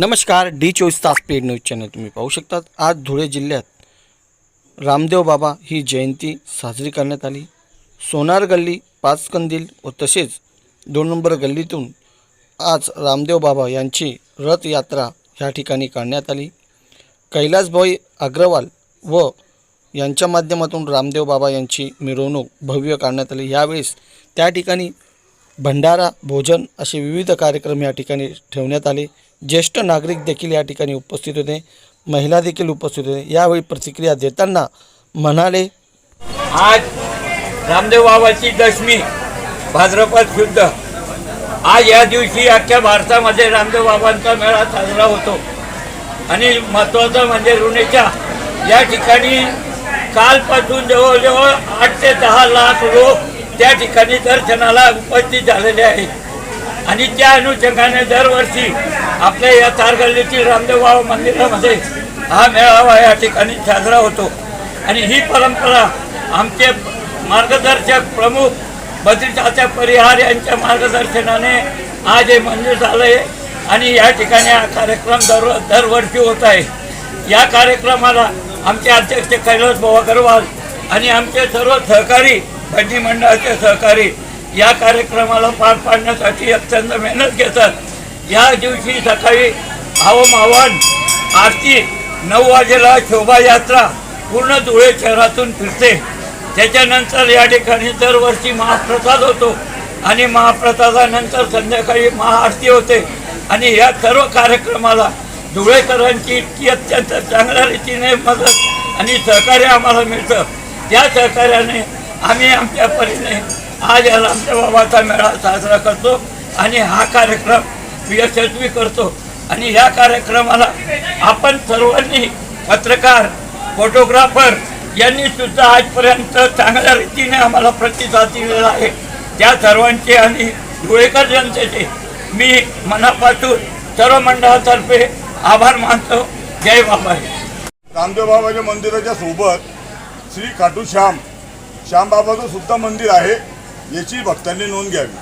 नमस्कार डी चोवीस तास पेड न्यूज चॅनल तुम्ही पाहू शकतात. आज धुळे जिल्ह्यात रामदेव बाबा ही जयंती साजरी करण्यात आली. सोनार गल्ली पाच कंदील व तसेच दोन नंबर गल्लीतून आज रामदेव बाबा यांची रथयात्रा ह्या ठिकाणी काढण्यात आली. कैलासभाई अग्रवाल व यांच्या माध्यमातून रामदेव बाबा यांची मिरवणूक भव्य काढण्यात आली. यावेळेस त्या ठिकाणी भंडारा भोजन असे विविध कार्यक्रम या ठिकाणी ठेवण्यात आले. ज्येष्ठ नागरिक देखील या ठिकाणी उपस्थित होते. महिला देखील उपस्थित होते. यावेळी प्रतिक्रिया देताना म्हणाले आज रामदेव बाबाची दशमी भाद्रपद शुद्ध. आज या दिवशी अख्ख्या भारतामध्ये रामदेव बाबांचा मेळा साजरा होतो. आणि महत्त्वाचं म्हणजे रुणेच्या या ठिकाणी कालपासून जवळजवळ आठ ते दहा लाख लोक त्या ठिकाणी दर्शनाला उपस्थित झालेले आहेत. आणि त्या अनुषंगाने दरवर्षी आपल्या या तारगल्लीतील रामदेव बाबा मंदिरामध्ये हा मेळावा या ठिकाणी साजरा होतो. आणि ही परंपरा आमचे मार्गदर्शक प्रमुख बद्रीनाथ परिहार यांच्या मार्गदर्शनाने आज हे मंदिर झालं आहे. आणि या ठिकाणी हा कार्यक्रम दर दरवर्षी होत आहे. या कार्यक्रमाला आमचे अध्यक्ष कैलास भाऊ अग्रवाल आणि आमचे सर्व सहकारी भजनी मंडळाचे सहकारी या कार्यक्रमाला पार पाडण्यासाठी अत्यंत मेहनत घेतात. या दिवशी सकाळी हवन आरती नऊ वाजेला शोभायात्रा पूर्ण धुळे शहरातून फिरते. त्याच्यानंतर या ठिकाणी दरवर्षी महाप्रसाद होतो आणि महाप्रसादानंतर संध्याकाळी महाआरती होते. आणि या सर्व कार्यक्रमाला धुळेकरांची इतकी अत्यंत चांगल्या रीतीने मदत आणि सहकार्य आम्हाला मिळतं. त्या सहकार्याने आम्ही आमच्या परीने आज या रामदेव बाबाचा मेळा साजरा करतो आणि हा कार्यक्रम यशस्वी करतो. आणि या कार्यक्रमाला आपण सर्वांनी पत्रकार फोटोग्राफर यांनी सुद्धा आजपर्यंत चांगल्या रीतीने आम्हाला प्रतिसाद दिलेला आहे. त्या सर्वांचे आणि धुळेकर जनतेचे मी मनापासून सर्व मंडळातर्फे आभार मानतो. जय बाबा. रामदेव बाबाच्या मंदिराच्या सोबत श्री खाटू श्याम. श्यामबाबाचं सुद्धा मंदिर आहे. याची भक्तांनी नोंद घ्यावी.